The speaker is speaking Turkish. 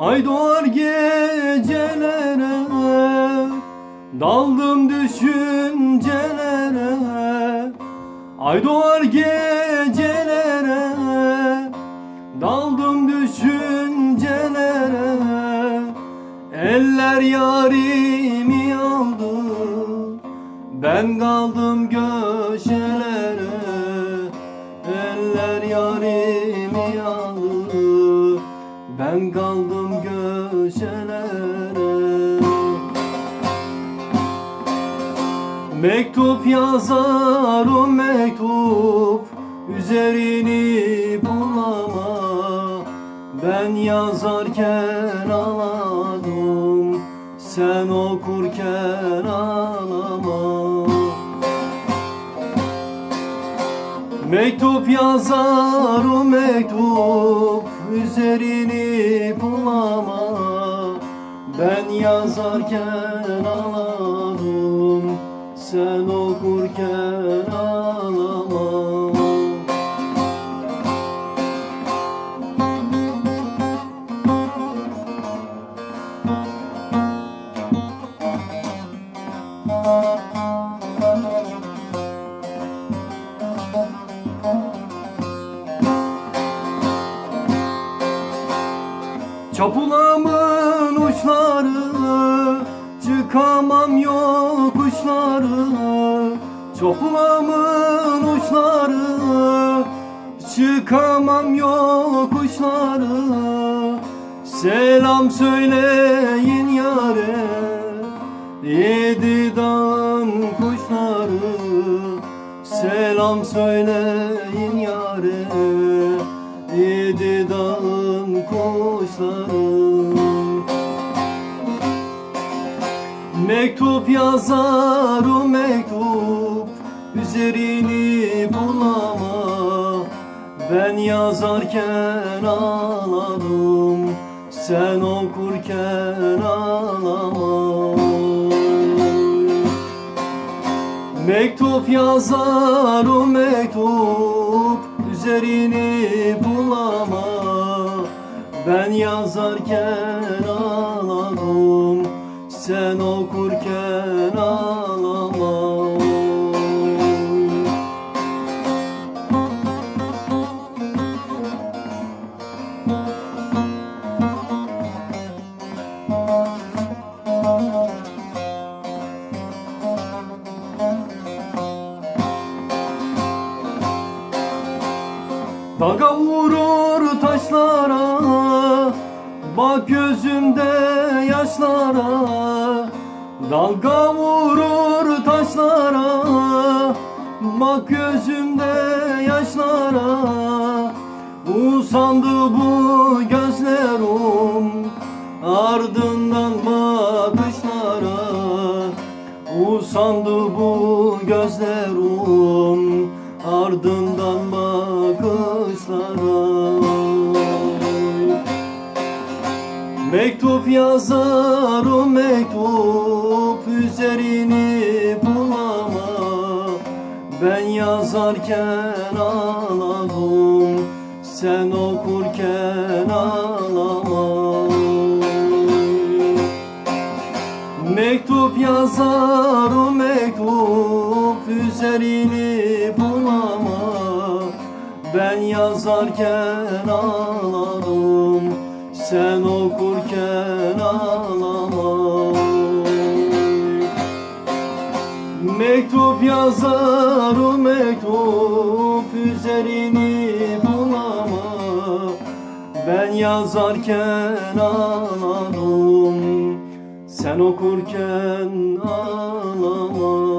Ay doğar gecelere Daldım düşüncelere Ay doğar gecelere. Daldım düşüncelere Eller yarimi aldı. Ben kaldım göşelere Eller yarimi aldı. Ben kaldım köşelere Mektup yazar o mektup Üzerini bulama. Ben yazarken ağladım Sen okurken ağlama. Mektup yazar o mektup Üzerini bulama. Ben yazarken ağladım Sen okurken ağlama. Çapulamın uçları Çıkamam yokuşları Çapulamın uçları Çıkamam yokuşları Selam söyleyin yare Yedi dağın kuşları. Selam söyleyin Mektup yazar o mektup Üzerini bulama. Ben yazarken ağladım Sen okurken ağlama. Mektup yazar o mektup Üzerini bulama. Ben yazarken Dalga vurur taşlara Bak gözümde yaşlara. Dalga vurur taşlara Bak gözümde yaşlara. Usandı bu gözlerim Ardından bakışlara. Usandı bu Mektup yazar o mektup Üzerini bulama Ben yazarken ağladım Sen okurken ağlama Mektup yazar o mektup Üzerini bulama Ben yazarken ağladım Sen okurken ağlama Mektup yazar mektup Üzerini bulama Ben yazarken ağladım Sen okurken ağlama